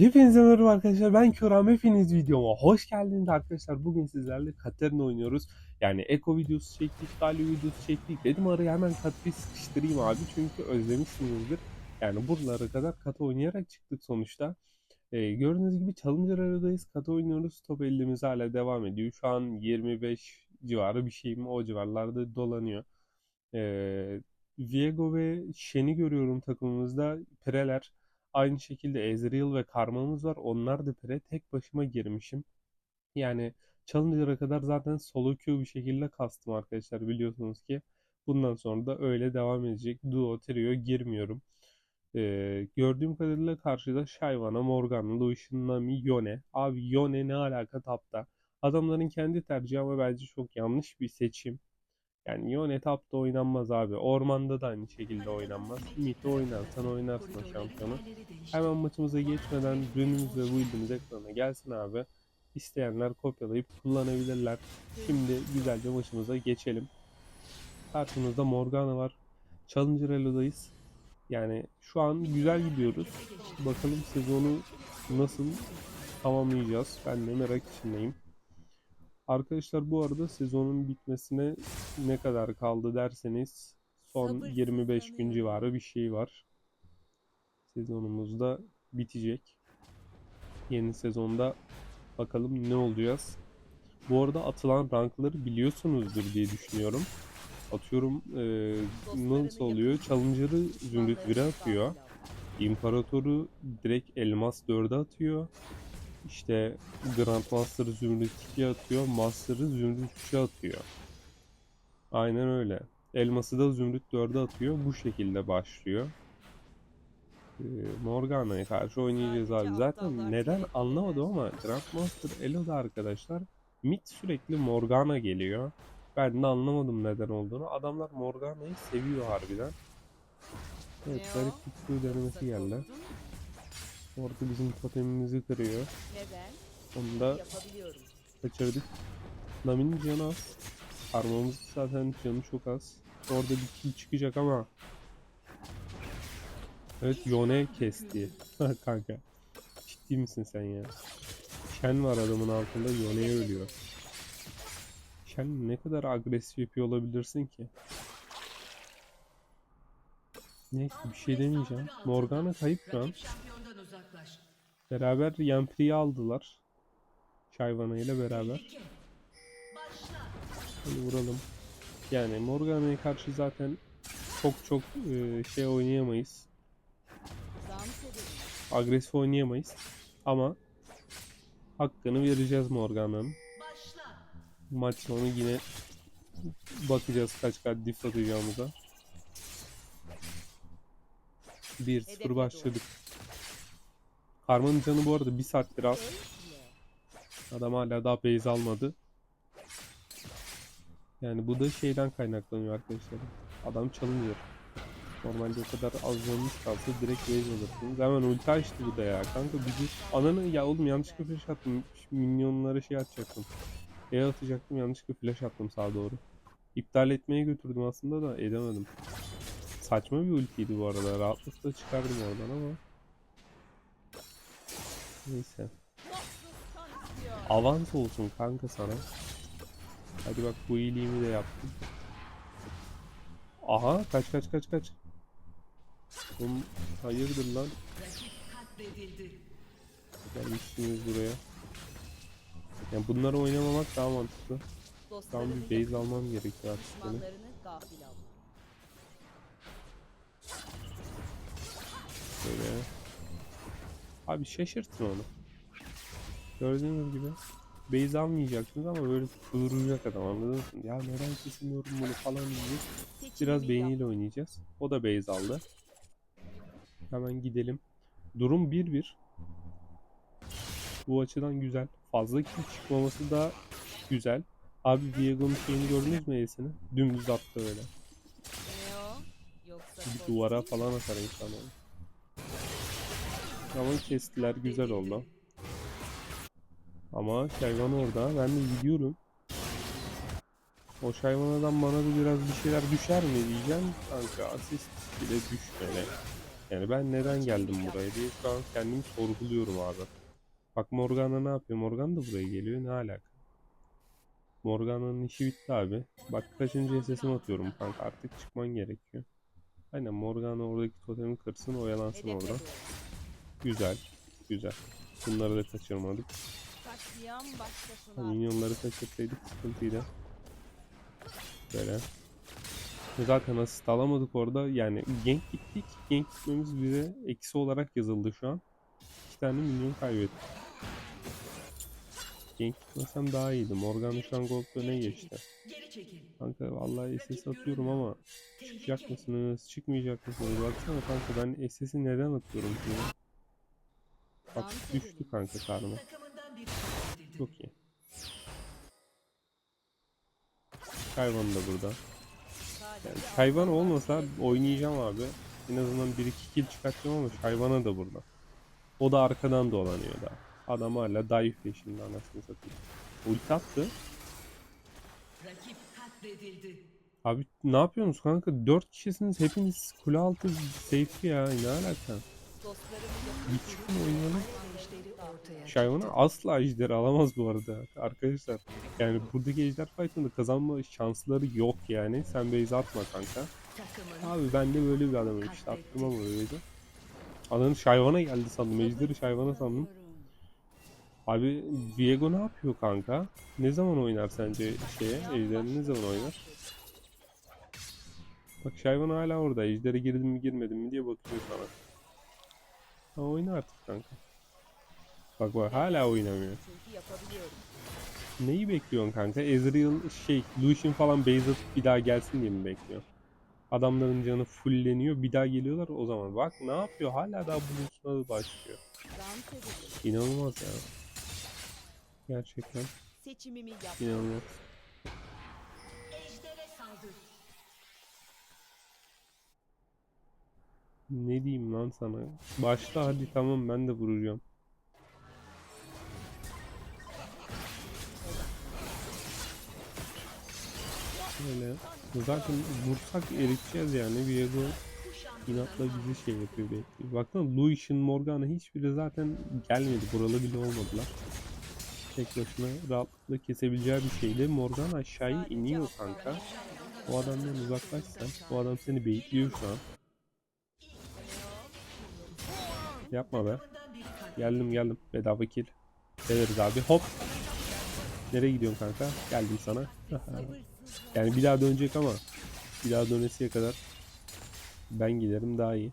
Hepinize merhaba arkadaşlar. Ben Köram. Hepiniz videoma hoş geldiniz arkadaşlar. Bugün sizlerle Katerina oynuyoruz. Yani Eko videosu çektik, Galio videosu çektik. Dedim araya hemen Kater'i sıkıştırayım abi. Çünkü özlemişsinizdir. Yani buralara kadar Kata oynayarak çıktık sonuçta. Ee, gördüğünüz gibi Challenger aradayız. Kata oynuyoruz. Top elimiz hala devam ediyor. Şu an 25 civarı bir şeyim o civarlarda dolanıyor. Ee, Viego ve Shen'i görüyorum takımımızda. Preler. Aynı şekilde Ezreal ve Karma'mız var. Onlar da pire. Tek başıma girmişim. Yani Challenger'a kadar zaten solo queue bir şekilde kastım arkadaşlar biliyorsunuz ki. Bundan sonra da öyle devam edecek. Duo, trio girmiyorum. Ee, gördüğüm kadarıyla karşıda Shyvana, Morgana, Lucian, Nami, Yone. Abi Yone ne alaka tapta? Adamların kendi tercihi ama bence çok yanlış bir seçim. Yani Yone tapta oynanmaz abi. Ormanda da aynı şekilde oynanmaz. Mid'de oynarsan oynarsın o şampiyonu. Hemen maçımıza geçmeden rünümüz ve build'imiz ekrana gelsin abi. İsteyenler kopyalayıp kullanabilirler. Şimdi güzelce maçımıza geçelim. Karşımızda Morgana var. Challenger Elo'dayız. Yani şu an güzel gidiyoruz. Bakalım sezonu nasıl tamamlayacağız. Ben de merak içindeyim. Arkadaşlar bu arada sezonun bitmesine ne kadar kaldı derseniz son 25 gün civarı bir şey var. Sezonumuz da bitecek. Yeni sezonda bakalım ne olacağız. Bu arada atılan rankları biliyorsunuzdur diye düşünüyorum. Atıyorum eee, nasıl oluyor? Challenger'ı Zümrüt 1'e atıyor. İmparatoru direkt Elmas 4'e atıyor. İşte Grandmaster Zümrüt 2'ye atıyor. Master'ı Zümrüt 3'e atıyor. Aynen öyle. Elması da Zümrüt 4'e atıyor. Bu şekilde başlıyor. Ee, Morgana'ya karşı oynayacağız abi. Zaten neden anlamadım ama Grandmaster Elo'da arkadaşlar mid sürekli Morgana geliyor. Ben de anlamadım neden olduğunu. Adamlar Morgana'yı seviyor harbiden. Evet garip bir denemesi geldi. Orada bizim totemimizi kırıyor. Neden? Onu da Yapabiliyorum. kaçırdık. Nami'nin canı az. Armamız zaten canı çok az. Orada bir kill çıkacak ama. Evet Yone kesti. Kanka. Ciddi misin sen ya? Shen var adamın altında Yone'ye ölüyor. Shen ne kadar agresif yapıyor olabilirsin ki? Neyse bir şey demeyeceğim. Morgana kayıp şu an. Beraber Yampri'yi aldılar. Shyvana ile beraber. Hadi vuralım. Yani Morgana'ya karşı zaten çok çok e, şey oynayamayız. Agresif oynayamayız. Ama hakkını vereceğiz Morgana'nın. Maç sonu yine bakacağız kaç kaç diff atacağımıza. 1-0 başladık. Karma'nın canı bu arada bir saattir az. Adam hala daha base almadı. Yani bu da şeyden kaynaklanıyor arkadaşlar. Adam çalınıyor. Normalde o kadar az canınız kalsa direkt base alırsınız. Hemen ulti açtı bu da ya. Kanka bir Ananı ya oğlum yanlışlıkla flash attım. Minyonlara şey atacaktım. E atacaktım yanlışlıkla flash attım sağa doğru. İptal etmeye götürdüm aslında da edemedim. Saçma bir ultiydi bu arada. Rahatlıkla çıkardım oradan ama. Neyse. Avans olsun kanka sana. Hadi bak bu iyiliğimi de yaptım. Aha kaç kaç kaç kaç. Oğlum hayırdır lan. Gelmişsiniz buraya. Yani bunları oynamamak daha mantıklı. Tam bir base almam gerekiyor artık benim. Abi şaşırtın onu. Gördüğünüz gibi base almayacaksınız ama böyle kıvıracak adam anladınız mı? Ya neden kesilmiyorum bunu falan diyeceğiz. Biraz beyniyle oynayacağız. O da base aldı. Hemen gidelim. Durum 1-1. Bu açıdan güzel. Fazla kill çıkmaması da güzel. Abi Diego'nun şeyini gördünüz mü E'sini? Dümdüz attı öyle. Bir duvara falan atar insan onu. Ama kestiler güzel oldu. Ama Şayvan orada. Ben de gidiyorum. O Şayvan'dan bana da biraz bir şeyler düşer mi diyeceğim. Kanka asist bile düşmedi. Yani ben neden geldim buraya diye şu an kendimi sorguluyorum abi. Bak Morgana ne yapıyor? Morgana da buraya geliyor. Ne alaka? Morgana'nın işi bitti abi. Bak kaçıncı SS'imi atıyorum kanka. Artık çıkman gerekiyor. Aynen Morgana oradaki totemi kırsın oyalansın orada. Güzel. Güzel. Bunları da kaçırmadık. Katliam başkasına. Minyonları kaçırsaydık sıkıntıydı. Böyle. Zaten asist alamadık orada. Yani gank gittik. Gank gitmemiz bize eksi olarak yazıldı şu an. İki tane minyon kaybettik. Gank gitmesem daha iyiydi. Morgan şu an gold öne geçti. Kanka vallahi SS atıyorum ama çıkacak mısınız? Çıkmayacak mısınız? Baksana kanka ben SS'i neden atıyorum şimdi? Bak düştü kanka karnı. Çok iyi. Hayvan da burada. Yani hayvan olmasa oynayacağım abi. En azından 1-2 kill çıkartacağım ama hayvana da burada. O da arkadan dolanıyor da. Adam hala dive peşinde anasını satayım. Ulti attı. Rakip katledildi. Abi ne yapıyorsunuz kanka? 4 kişisiniz hepiniz kule altı safe ya. Ne alaka? dostlarımı oynayalım. İşleri ortaya Şayvana asla ejder alamaz bu arada arkadaşlar. Yani buradaki ejder fight'ında kazanma şansları yok yani. Sen base atma kanka. Abi ben de böyle bir adamım işte attım ama öyleydi. Adamın şayvana geldi sandım. Ejderi şayvana sandım. Abi Viego ne yapıyor kanka? Ne zaman oynar sence şeye? Ejder'i ne zaman oynar? Bak şayvan hala orada. Ejder'e girdim mi girmedim mi diye bakıyor sana. Ha oyna artık kanka. Bak bak hala oynamıyor. Neyi bekliyorsun kanka? Ezreal şey Lucian falan base atıp bir daha gelsin diye mi bekliyor? Adamların canı fulleniyor bir daha geliyorlar o zaman. Bak ne yapıyor? Hala daha Blues'una başlıyor. Dans edelim. İnanılmaz ya. Gerçekten inanılmaz. Ne diyeyim lan sana? Başla hadi tamam ben de vuracağım. Öyle. Zaten vursak eriteceğiz yani. Viego inatla bizi şey yapıyor bekliyor. Baksana Lucian, Morgana hiçbiri zaten gelmedi. Buralı bile olmadılar. Tek başına rahatlıkla kesebileceği bir şeydi. Morgana aşağıya iniyor kanka. O adamdan uzaklaşsan. O adam seni bekliyor şu an. Yapma be. Geldim geldim. Bedava kill. Severiz abi. Hop. Nereye gidiyorsun kanka? Geldim sana. yani bir daha dönecek ama bir daha dönesiye kadar ben giderim daha iyi.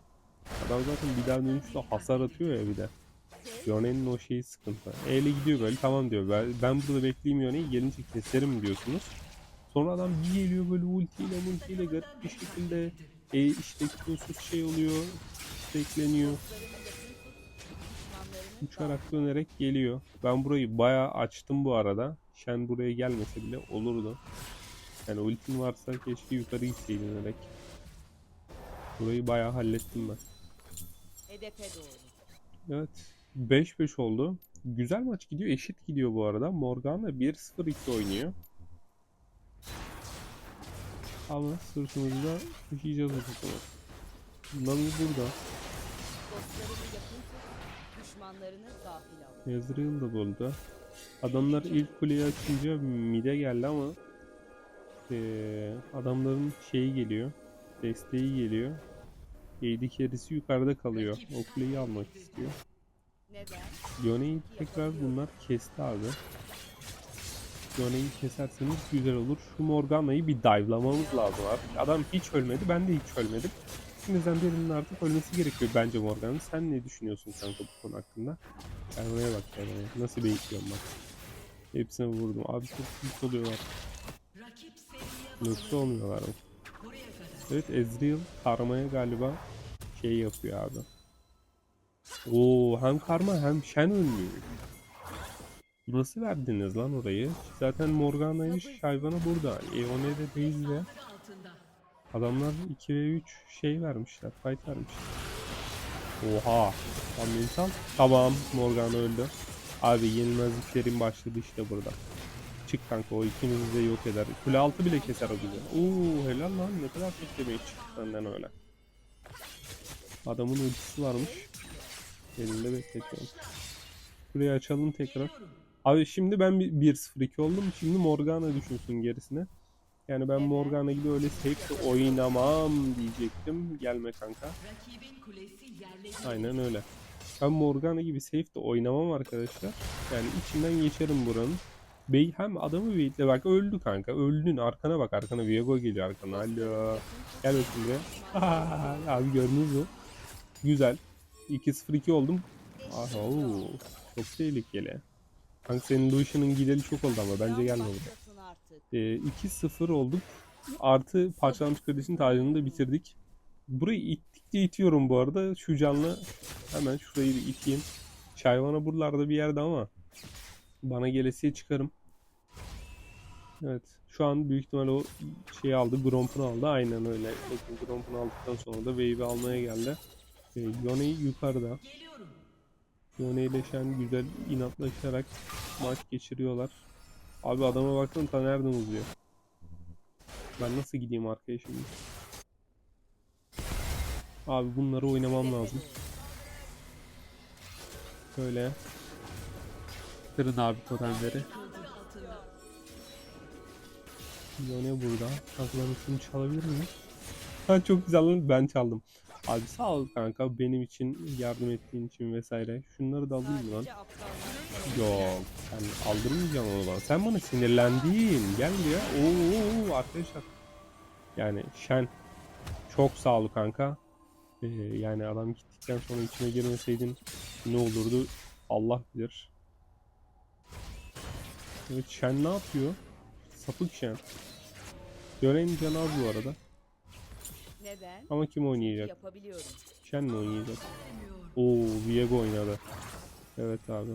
Adam zaten bir daha dönüşte hasar atıyor ya bir de. Yone'nin o şeyi sıkıntı. E ile gidiyor böyle tamam diyor. Ben, burada bekleyeyim Yone'yi gelince keserim diyorsunuz. Sonra adam bir geliyor böyle ultiyle multiyle garip bir şekilde e işte Q'suz şey oluyor. Bekleniyor. Uçarak dönerek geliyor. Ben burayı bayağı açtım bu arada. Shen buraya gelmese bile olurdu. Yani ultin varsa keşke yukarı gitseydin direkt. Burayı bayağı hallettim ben. Hedefe doğru. Evet. 5-5 oldu. Güzel maç gidiyor. Eşit gidiyor bu arada. Morgana 1-0-2 oynuyor. Ama sırtımızda taşıyacağız o takımı. Nami burada. Dostlarımı yakın tut. Düşmanlarını gafil al. Ezreal da burada. Adamlar ilk kuleyi açınca mid'e geldi ama eee, adamların şeyi geliyor. Desteği geliyor. AD carry'si yukarıda kalıyor. O kuleyi almak istiyor. Yone'yi tekrar bunlar kesti abi. Yone'yi keserseniz güzel olur. Şu Morgana'yı bir dive'lamamız lazım abi. Adam hiç ölmedi. Ben de hiç ölmedim. İkimizden birinin artık ölmesi gerekiyor bence Morgan'ın. Sen ne düşünüyorsun kanka bu konu hakkında? Oraya bak yani. Nasıl bekliyorum bak. Hepsine vurdum. Abi çok büyük oluyorlar. Yoksa olmuyorlar kadar. Evet Ezreal karmaya galiba şey yapıyor abi. Oo hem karma hem Shen ölmüyor. Nasıl verdiniz lan orayı? Zaten Morgana'yı hayvana burada. Eone'de değil de altında. Adamlar 2 ve 3 şey vermişler. Fight vermişler. Oha. Tam insan. Tamam Morgana öldü. Abi yenilmezliklerin başladı işte burada. Çık kanka o ikimizi de yok eder. Kule altı bile keser o bizi. Oo helal lan ne kadar çok demeye çıktı senden öyle. Adamın ultisi varmış. Elinde bekletiyorum. Şurayı açalım tekrar. Abi şimdi ben bir 1-0-2 oldum. Şimdi Morgana düşünsün gerisine. Yani ben. Morgana gibi öyle de oynamam diyecektim. Gelme kanka. Aynen öyle. Ben Morgana gibi safe de oynamam arkadaşlar. Yani içinden geçerim buranın. Bey hem adamı beyitle bak öldü kanka. Öldün arkana bak arkana Viego geliyor arkana. Alo. Gel bakayım buraya. Aa, abi gördünüz mü? Güzel. 2-0-2 oldum. Aha, oo, çok tehlikeli. Kanka senin Lucian'ın gideli çok oldu ama bence gelme artık. Ee, 2-0 olduk. Artı parçalanmış kardeşin tacını da bitirdik. Burayı ittikçe itiyorum bu arada. Şu canlı hemen şurayı bir iteyim. Çayvana buralarda bir yerde ama bana gelesiye çıkarım. Evet. Şu an büyük ihtimal o şeyi aldı. Gromp'unu aldı. Aynen öyle. Bakın Gromp'unu aldıktan sonra da Wave'i almaya geldi. Ee, Yone yukarıda. Geliyorum. Yone ile Shen güzel inatlaşarak maç geçiriyorlar. Abi adama baksana ta nereden uzuyor. Ben nasıl gideyim arkaya şimdi? Abi bunları oynamam lazım. Böyle. Kırın abi totemleri. Yone burada. Ben şunu çalabilir miyim? Ha çok güzel lan ben çaldım. Abi sağ ol kanka benim için yardım ettiğin için vesaire. Şunları da alayım lan? Yok sen aldırmayacaksın onu bana. Sen bana sinirlendin. Gel ya. Oo arkadaşlar. Yani Şen çok sağ ol kanka. Ee, yani adam gittikten sonra içine girmeseydin ne olurdu Allah bilir. Evet Şen ne yapıyor? Sapık Şen. Gören canı az bu arada. Neden? Ama kim oynayacak? Yapabiliyorum. Şen mi oynayacak? Oo Viego oynadı. Evet abi.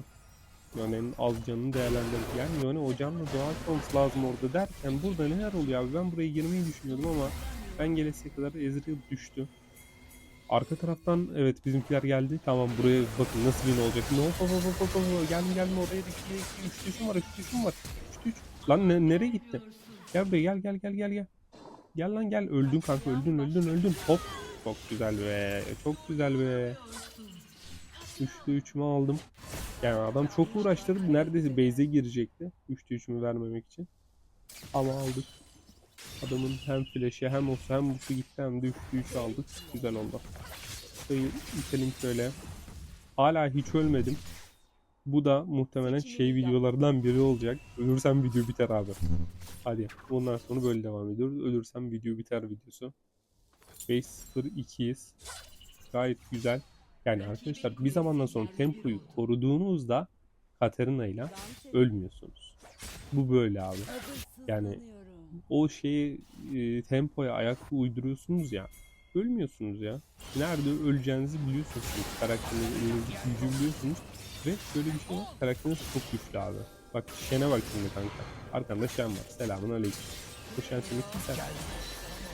Yone'nin az canını değerlendirdik. Yani Yone o canla doğa olması lazım orada derken burada neler oluyor abi? Ben buraya girmeyi düşünüyordum ama ben gelesiye kadar Ezreal düştü. Arka taraftan evet bizimkiler geldi. Tamam buraya bakın nasıl bin olacak. No, hop, hop, hop, hop, hop. Gelme gelme oraya da 2 2 3 düşüm var 3 düşüm var. 3 3. Lan ne, nereye gitti? Gel buraya gel gel gel gel gel. Gel lan gel öldün kanka öldün öldün öldün. Hop. Çok güzel be. Çok güzel be. 3'te 3'ümü aldım. Yani adam çok uğraştırdı. Neredeyse base'e girecekti. 3'te 3'ümü vermemek için. Ama aldık. Adamın hem flash'i hem o hem busu gitti hem de 3'te 3 aldık. Güzel oldu. Sayı itelim şöyle. Hala hiç ölmedim. Bu da muhtemelen şey videolardan biri olacak. Ölürsem video biter abi. Hadi bundan sonra böyle devam ediyoruz. Ölürsem video biter videosu. 5-0-2'yiz. Gayet güzel. Yani arkadaşlar bir zamandan sonra tempoyu koruduğunuzda Katarina ile ölmüyorsunuz. Bu böyle abi. Yani o şeyi e, tempoya ayak uyduruyorsunuz ya. Ölmüyorsunuz ya. Nerede öleceğinizi biliyorsunuz. Karakterinizi, gücü biliyorsunuz. Ve şöyle bir şey var. Karakteriniz çok güçlü abi. Bak Shen'e bak şimdi kanka. Arkanda Shen var. Selamun aleyküm. Bu Shen seni kimse.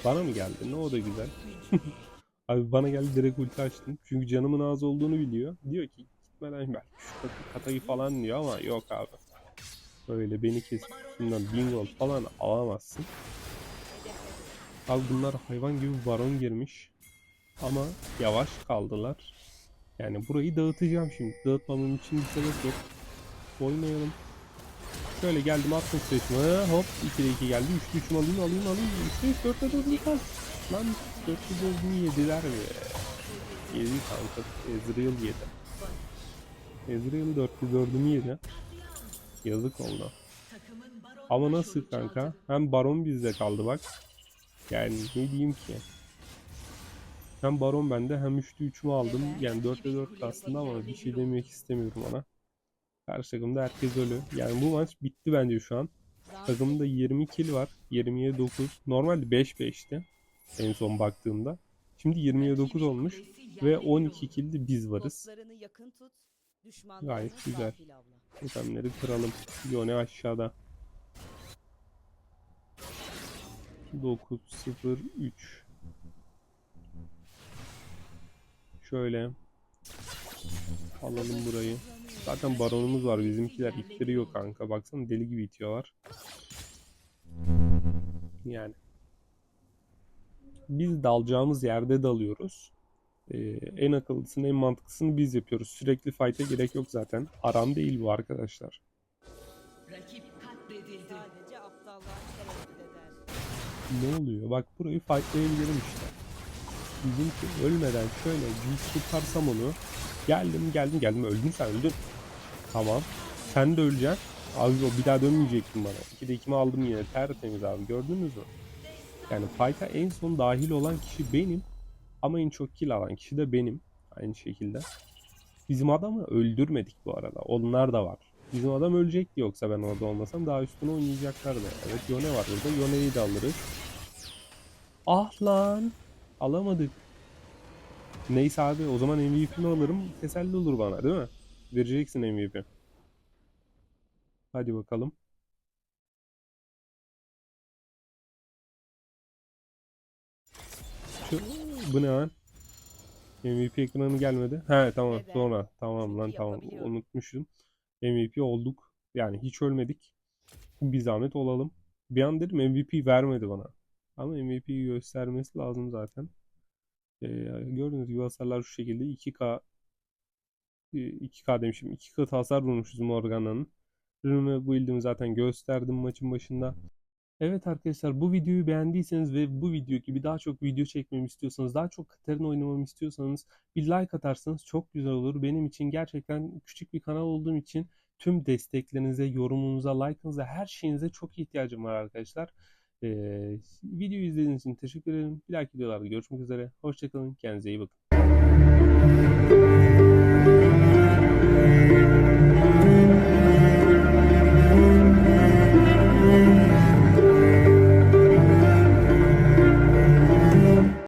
Bana mı geldi? Ne o da güzel. Abi bana geldi direkt ulti açtım. Çünkü canımın az olduğunu biliyor. Diyor ki gitmeden belki şu katayı falan diyor ama yok abi. Öyle beni kesip şundan bin gol falan alamazsın. Abi bunlar hayvan gibi baron girmiş. Ama yavaş kaldılar. Yani burayı dağıtacağım şimdi. Dağıtmamam için bir sebep yok. Oynayalım. Şöyle geldim attım seçme. Hop 2'de 2 geldi. 3'te 3'ümü alayım alayım alayım. 3'te 3 4'te 4'ümü kal. Lan 4'te 4'ümü yediler be. Yedi kanka. Ezreal yedi. Ezreal 4'te 4'ümü yedi. Yazık oldu. Ama nasıl kanka? Hem baron bizde kaldı bak. Yani ne diyeyim ki? Hem baron bende hem 3'te 3'ümü aldım. Yani 4'te 4 aslında ama bir şey demek istemiyorum ona. Karşı takımda herkes ölü. Yani bu maç bitti bence şu an. Takımda 20 kill var. 20'ye 9. Normalde 5-5'ti. En son baktığımda. Şimdi 20'ye 9 olmuş. Ve yerle 12 oldu. kill de biz varız. Gayet güzel. Totemleri kıralım. Yone aşağıda. 9 0 3 Şöyle alalım burayı. Zaten baronumuz var. Bizimkiler ittiriyor kanka. Baksana deli gibi itiyorlar. Yani biz dalacağımız yerde dalıyoruz. Ee, en akıllısını, en mantıklısını biz yapıyoruz. Sürekli fight'e gerek yok zaten. Aram değil bu arkadaşlar. Rakip katledildi. Sadece aptallar tereddüt eder. Ne oluyor? Bak burayı fightlayabilirim işte. Bizimki ölmeden şöyle bir tutarsam onu. Geldim geldim geldim. Öldün sen öldün. Tamam. Sen de öleceksin. Abi o bir daha dönmeyecektin bana. 2'de 2'mi aldım yine. Tertemiz abi. Gördünüz mü? Yani fight'a en son dahil olan kişi benim. Ama en çok kill alan kişi de benim. Aynı şekilde. Bizim adamı öldürmedik bu arada. Onlar da var. Bizim adam ölecekti yoksa ben orada olmasam daha üstüne oynayacaklardı. Evet Yone var burada. Yone'yi de alırız. Ah lan. Alamadık. Neyse abi o zaman MVP'mi alırım. Teselli olur bana değil mi? Vereceksin MVP. Hadi bakalım. Şu, bu ne lan? MVP ekranı gelmedi. He tamam Neden? sonra. Tamam lan tamam unutmuşum. MVP olduk. Yani hiç ölmedik. Bir zahmet olalım. Bir an dedim MVP vermedi bana. Ama MVP'yi göstermesi lazım zaten. Ee, gördüğünüz gibi hasarlar şu şekilde 2K e, 2K demişim. 2 kat hasar vurmuşuz Morgana'nın. Ürünü build'imi zaten gösterdim maçın başında. Evet arkadaşlar bu videoyu beğendiyseniz ve bu video gibi daha çok video çekmemi istiyorsanız, daha çok Katarina oynamamı istiyorsanız bir like atarsanız çok güzel olur. Benim için gerçekten küçük bir kanal olduğum için tüm desteklerinize, yorumunuza, like'ınıza, her şeyinize çok ihtiyacım var arkadaşlar. Ee, videoyu izlediğiniz için teşekkür ederim. Bir dahaki videolarda görüşmek üzere. Hoşçakalın. Kendinize iyi bakın.